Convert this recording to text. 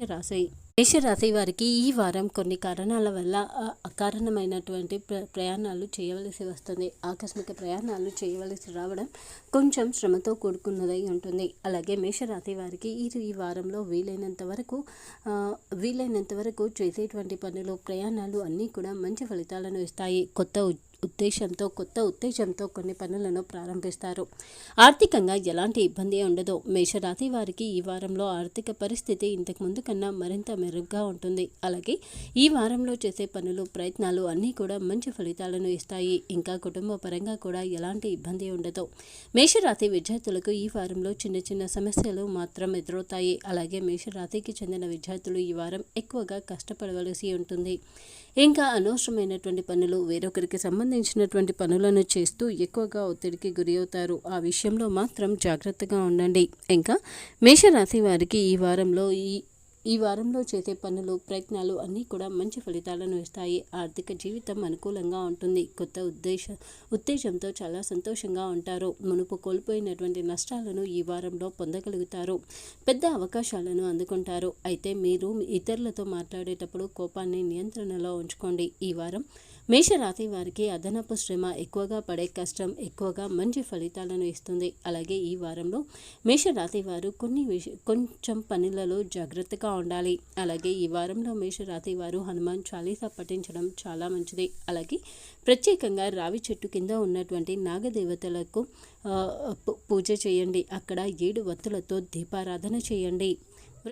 మేషరాశి. మేషరాశి వారికి ఈ వారం కొన్ని కారణాల వల్ల అకారణమైనటువంటి ప్ర ప్రయాణాలు చేయవలసి వస్తుంది. ఆకస్మిక ప్రయాణాలు చేయవలసి రావడం కొంచెం శ్రమతో కూడుకున్నదై ఉంటుంది. అలాగే మేషరాశి వారికి ఈ ఈ వారంలో వీలైనంత వరకు వీలైనంత వరకు చేసేటువంటి పనులు ప్రయాణాలు అన్నీ కూడా మంచి ఫలితాలను ఇస్తాయి. కొత్త ఉద్దేశంతో కొత్త ఉత్తేజంతో కొన్ని పనులను ప్రారంభిస్తారు. ఆర్థికంగా ఎలాంటి ఇబ్బంది ఉండదు. మేషరాశి వారికి ఈ వారంలో ఆర్థిక పరిస్థితి ఇంతకు ముందు కన్నా మరింత మెరుగ్గా ఉంటుంది. అలాగే ఈ వారంలో చేసే పనులు ప్రయత్నాలు అన్నీ కూడా మంచి ఫలితాలను ఇస్తాయి. ఇంకా కుటుంబ పరంగా కూడా ఎలాంటి ఇబ్బంది ఉండదు. మేషరాశి విద్యార్థులకు ఈ వారంలో చిన్న చిన్న సమస్యలు మాత్రం ఎదురవుతాయి. అలాగే మేషరాశికి చెందిన విద్యార్థులు ఈ వారం ఎక్కువగా కష్టపడవలసి ఉంటుంది. ఇంకా అనవసరమైనటువంటి పనులు వేరొకరికి సంబంధించి సంబంధించినటువంటి పనులను చేస్తూ ఎక్కువగా ఒత్తిడికి గురి అవుతారు. ఆ విషయంలో మాత్రం జాగ్రత్తగా ఉండండి. ఇంకా మేషరాశి వారికి ఈ వారంలో ఈ ఈ వారంలో చేసే పనులు ప్రయత్నాలు అన్నీ కూడా మంచి ఫలితాలను ఇస్తాయి. ఆర్థిక జీవితం అనుకూలంగా ఉంటుంది. కొత్త ఉద్దేశ ఉత్తేజంతో చాలా సంతోషంగా ఉంటారు. మునుపు కోల్పోయినటువంటి నష్టాలను ఈ వారంలో పొందగలుగుతారు. పెద్ద అవకాశాలను అందుకుంటారు. అయితే మీరు ఇతరులతో మాట్లాడేటప్పుడు కోపాన్ని నియంత్రణలో ఉంచుకోండి. ఈ వారం మేషరాశి వారికి అదనపు శ్రమ ఎక్కువగా పడే కష్టం ఎక్కువగా మంచి ఫలితాలను ఇస్తుంది. అలాగే ఈ వారంలో మేషరాశి వారు కొన్ని విష కొంచెం పనులలో జాగ్రత్తగా ఉండాలి. అలాగే ఈ వారంలో మేషరాశి వారు హనుమాన్ చాలీసా పఠించడం చాలా మంచిది. అలాగే ప్రత్యేకంగా రావి చెట్టు కింద ఉన్నటువంటి నాగదేవతలకు పూ- పూజ చేయండి. అక్కడ ఏడు వత్తులతో దీపారాధన చేయండి.